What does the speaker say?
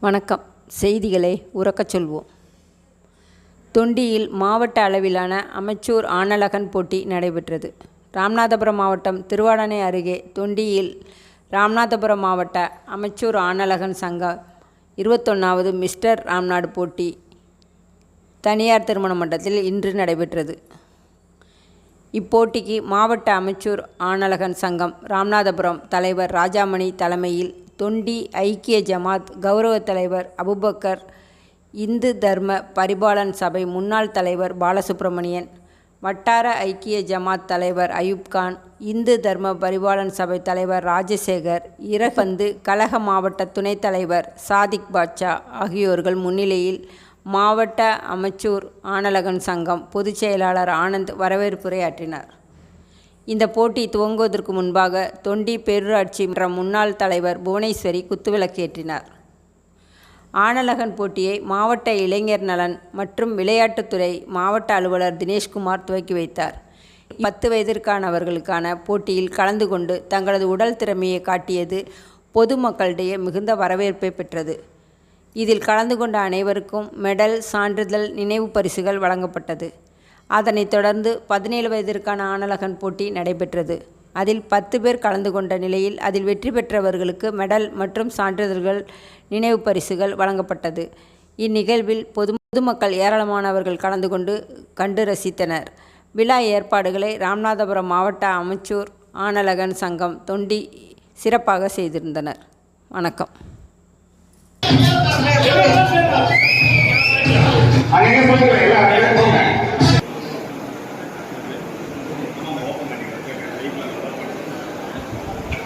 வணக்கம். செய்திகளை உறக்கச் சொல்வோம். தொண்டியில் மாவட்ட அளவிலான அமைச்சூர் ஆனலகன் போட்டி நடைபெற்றது. ராமநாதபுரம் மாவட்டம் திருவாடனை அருகே தொண்டியில் ராமநாதபுரம் மாவட்ட அமைச்சூர் ஆனலகன் சங்கம் இருபத்தொன்னாவது மிஸ்டர் ராம்நாடு போட்டி தனியார் திருமண மன்றத்தில் இன்று நடைபெற்றது. இப்போட்டிக்கு மாவட்ட அமைச்சூர் ஆனலகன் சங்கம் ராமநாதபுரம் தலைவர் ராஜாமணி தலைமையில் தொண்டி ஐக்கிய ஜமாத் கௌரவ தலைவர் அபுபக்கர் இந்து தர்ம பரிபாலன் சபை முன்னாள் தலைவர் பாலசுப்ரமணியன் வட்டார ஐக்கிய ஜமாத் தலைவர் அயூப்கான் இந்து தர்ம பரிபாலன் சபை தலைவர் ராஜசேகர் இரபந்து கழக மாவட்ட துணைத் தலைவர் சாதிக் பாட்சா ஆகியோர்கள் முன்னிலையில் மாவட்ட அமைச்சூர் ஆனலகன் சங்கம் பொதுச் செயலாளர் ஆனந்த் வரவேற்புரையாற்றினார். இந்த போட்டி துவங்குவதற்கு முன்பாக தொண்டி பேரூராட்சி மன்ற முன்னாள் தலைவர் புவனேஸ்வரி குத்துவிளக்கேற்றினார். ஆனலகன் போட்டியை மாவட்ட இளைஞர் நலன் மற்றும் விளையாட்டுத்துறை மாவட்ட அலுவலர் தினேஷ்குமார் துவக்கி வைத்தார். பத்து வயதிற்கானவர்களுக்கான போட்டியில் கலந்து கொண்டு தங்களது உடல் திறமையை காட்டியது பொதுமக்களிடையே மிகுந்த வரவேற்பை பெற்றது. இதில் கலந்து கொண்ட அனைவருக்கும் மெடல் சான்றிதழ் நினைவு பரிசுகள் வழங்கப்பட்டது. அதனைத் தொடர்ந்து பதினேழு வயதிற்கான ஆணழகன் போட்டி நடைபெற்றது. அதில் பத்து பேர் கலந்து கொண்ட நிலையில் அதில் வெற்றி பெற்றவர்களுக்கு மெடல் மற்றும் சான்றிதழ்கள் நினைவு பரிசுகள் வழங்கப்பட்டது. இந்நிகழ்வில் பொது பொதுமக்கள் ஏராளமானவர்கள் கலந்து கொண்டு கண்டு ரசித்தனர். விழா ஏற்பாடுகளை ராமநாதபுரம் மாவட்ட அமைச்சூர் ஆனலகன் சங்கம் தொண்டி சிறப்பாக செய்திருந்தனர். வணக்கம். அங்கே